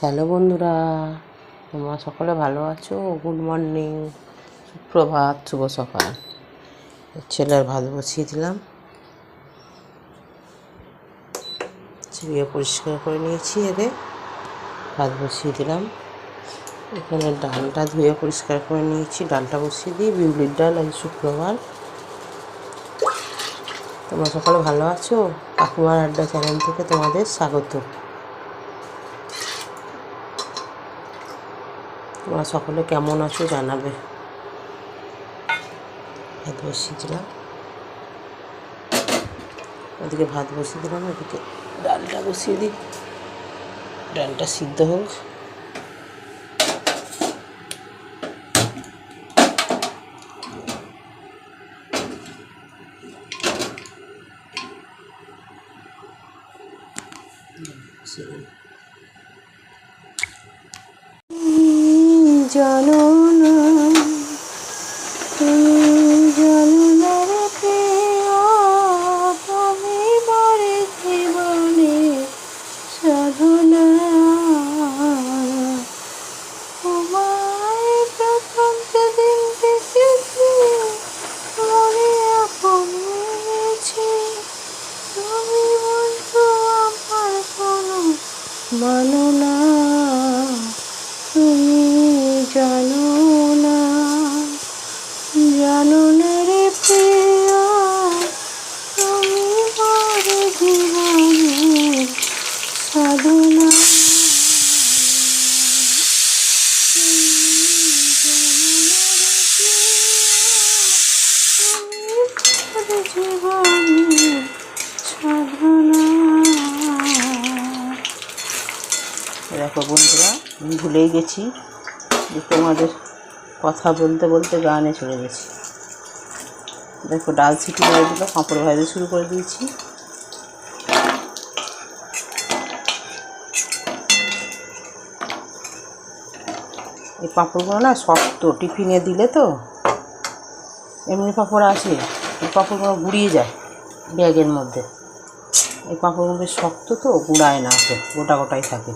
Hello বন্ধুরা, তোমরা সকলে ভালো আছো? গুড মর্নিং সুপ্রভাত, শুভ সকাল। ছেলের ভাত বসিয়ে দিলাম। চিবিয়ে পরিষ্কার করে নিয়েছি এরে ভাত বসিয়ে দিলাম। এখানে ডালটা ধুয়ে পরিষ্কার করে নিয়েছি। ডালটা বসিয়ে দিই। বিউলির ডাল আজ শুক্রবার। তোমরা সকলে ভালো আছো? কাকুমার আড্ডা চ্যানেল থেকে তোমাদের স্বাগত। তোমরা সকলে কেমন আছো জানাবে। ভাত বসিয়ে দিলাম। ওদিকে ভাত বসিয়ে দিলাম, ওদিকে ডালটা বসিয়ে দিই। ডালটা সিদ্ধ হোক। জানো সাধনা। দেখো বন্ধুরা, আমি ভুলেই গেছি যে তোমাদের কথা বলতে বলতে গানে চলে গেছি। দেখো ডাল সিটি মেরে দিল ভাজতে শুরু করে দিয়েছি। এই পাঁপড়গুলো না শক্ত, টিফিনে দিলে তো এমনি পাঁপড় আছে এই পাঁপড়গুলো গুড়িয়ে যায় ব্যাগের মধ্যে। এই পাঁপড়গুলো শক্ত তো, গুড়ায় না তো গোটা গোটাই থাকে।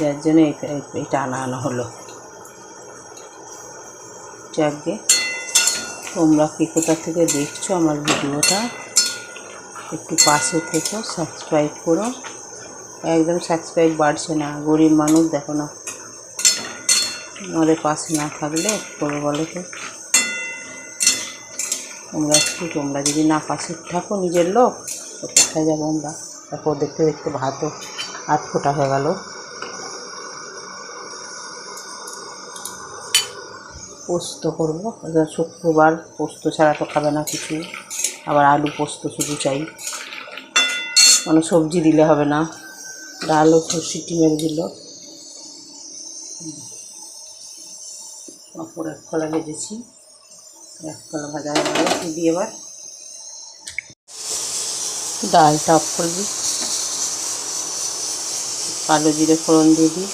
যার জন্য এটা আনা আনা হলো। যাকে তোমরা কে কোথা থেকে দেখছ আমার ভিডিওটা? একটু পাশে থেকো সাবস্ক্রাইব করো। একদম সাবস্ক্রাইব বাড়ছে না, গরিব মানুষ দেখো না। আমাদের পাশে না থাকলে করে বলো তো। তোমরা একটু তোমরা যদি না পাশে থাকো নিজের লোক, তো কোথায় যাব আমরা? তারপর দেখতে দেখতে ভাতও আধ ফোটা হয়ে গেল। পোস্ত করব, শুক্রবার পোস্ত ছাড়া তো খাবে না কিছু আবার আলু পোস্ত শুধু চাই। কোনো সবজি দিলে হবে না। ডালও সিটি মেরে দিল। পাঁপড় এক কলা ভেজেছি। এক কলা ভাজা হয়ে গেল। এবার ডালটা অফ করে দিই। কালো জিরে ফোড়ন দিয়ে দিই।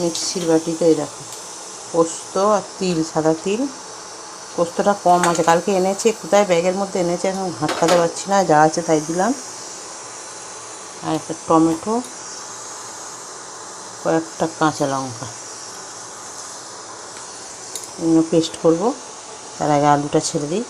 মিক্সির বাটিতে দেখো, পোস্ত আর তিল, সাদা তিল। পোস্তটা কম আছে, কালকে এনেছে কোথায় ব্যাগের মধ্যে এনেছে, এখন হাঁটকাতে পারছি না, যা আছে তাই দিলাম। আর একটা টমেটো, কয়েকটা কাঁচা লঙ্কা। পেস্ট করব, তার আগে আলুটা ছেড়ে দিই।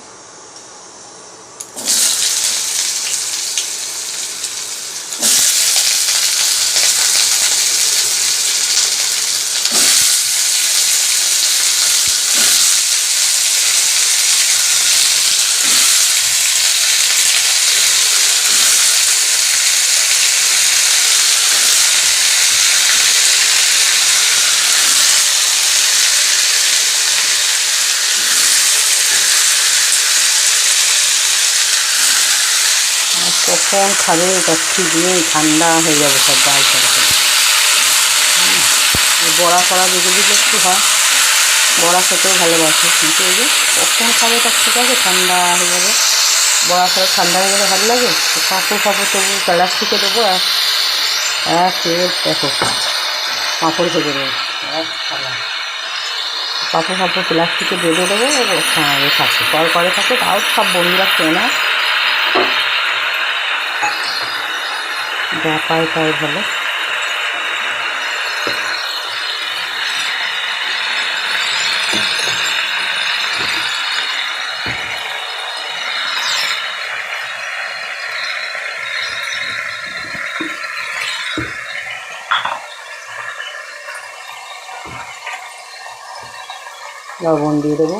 কখন খাবে ঠিক নেই, ঠান্ডা হয়ে যাবে সব ডাল তরকারি বড়া বেঁধে দিলে একটু হয়, বড়া খেতেও ভালোবাসে। কিন্তু এই যে কখন খাবে তার ঠিক আছে, ঠান্ডা হয়ে যাবে। বড়া ফড়া ঠান্ডা হয়ে গেলে ভালো লাগে? কাপড় ফাপড় তবু প্লাস্টিকে দেবো এক দেখো, পাঁপড় ভেজে দেবো। এক থালা। পাপড় ফাপড় প্লাস্টিকে বেঁধে দেবো সঙ্গে থাকে কল করে থাকে, তাও সব বন্ধুরা খেয়ে নেয় যা পায় তাই ভালো লবণ দিয়ে দেবো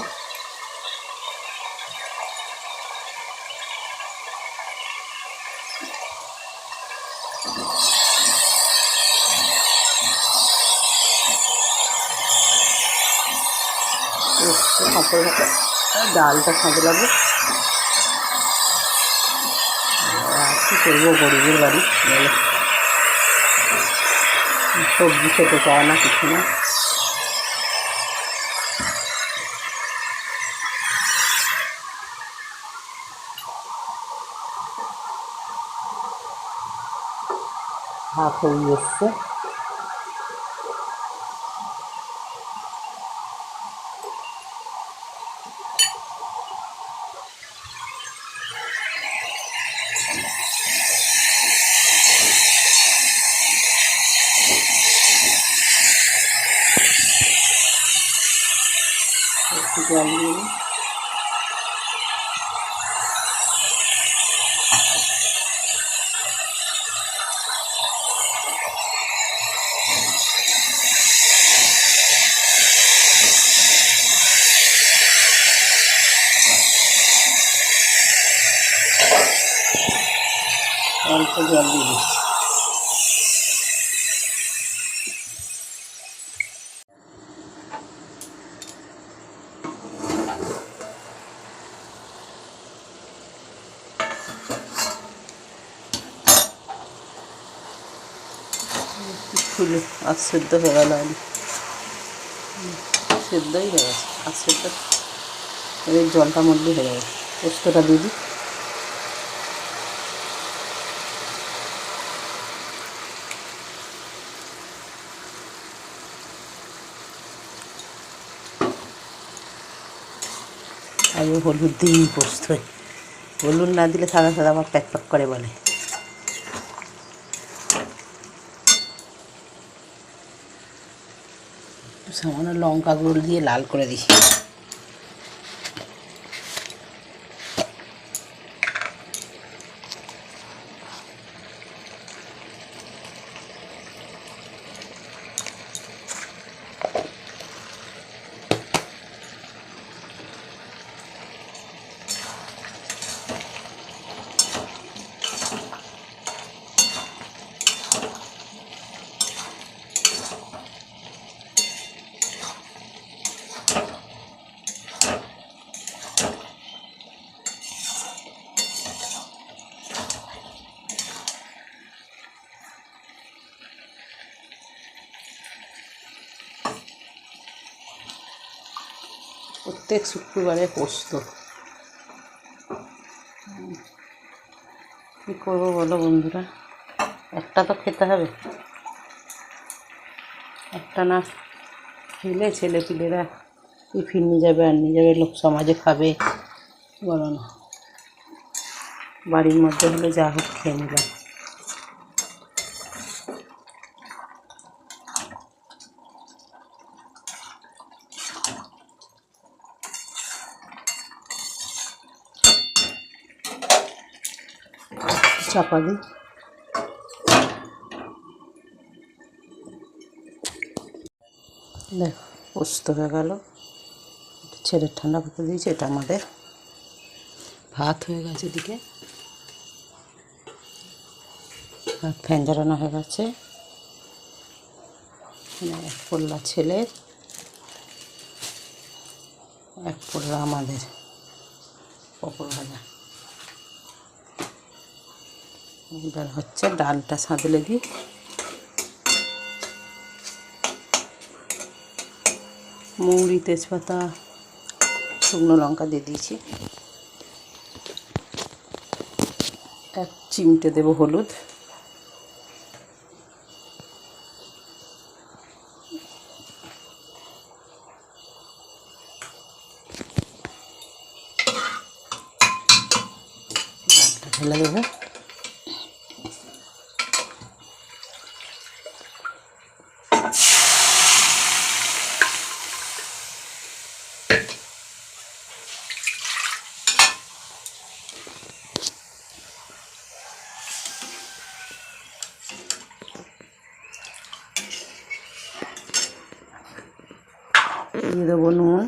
ফাঁপড় ফাঁপড় ডালটা খাঁতে লাগবে কী করব গরিবের বাড়ি? সবজি খেতে চায় না, কিছু না। ভাত হয়ে এসছে একটু জল দিয়ে দিই। অল্প জল দিই। আর সেদ্ধ হয়ে গেল আলু। সেদ্ধই হয়ে গেছে আর সেদ্ধ। এবার জলটা মরলেই হয়ে যাবে পোস্তটা দিয়ে আমি হলুদ দিই পোস্ত। হলুদ না দিলে সাদা সাদা আমার প্যাক প্যাক করে বলে। সামান্য লঙ্কা গুঁড়ো দিয়ে লাল করে দিই প্রত্যেক শুক্রবারে পোস্ত। কী করব বলো বন্ধুরা? একটা তো খেতে হবে। একটা না খেলে ছেলে পিলেরা টিফিন নিয়ে যাবে আর নিয়ে যাবে, লোক সমাজে খাবে। বলো না। বাড়ির মধ্যে হলে যা হোক খেয়ে নিলাম। দিই দেখো, পোস্ত হয়ে গেল। ছেলে ঠান্ডা করতে দিয়েছে, এটা আমাদের। ভাত হয়ে গেছে এদিকে। আর ফ্যান জ্বালানো হয়ে গেছে। এখানে এক পোল্লা ছেলের, এক পোল্লা আমাদের। পকর ভাজা। এবার হচ্ছে ডালটা সাঁতলে দিই। মৌরি তেজপাতা, শুকনো লঙ্কা দিয়ে দিয়েছি। এক চিমটে দেব হলুদ। ঢেলে দেবো। দিয়ে দেবো নুন।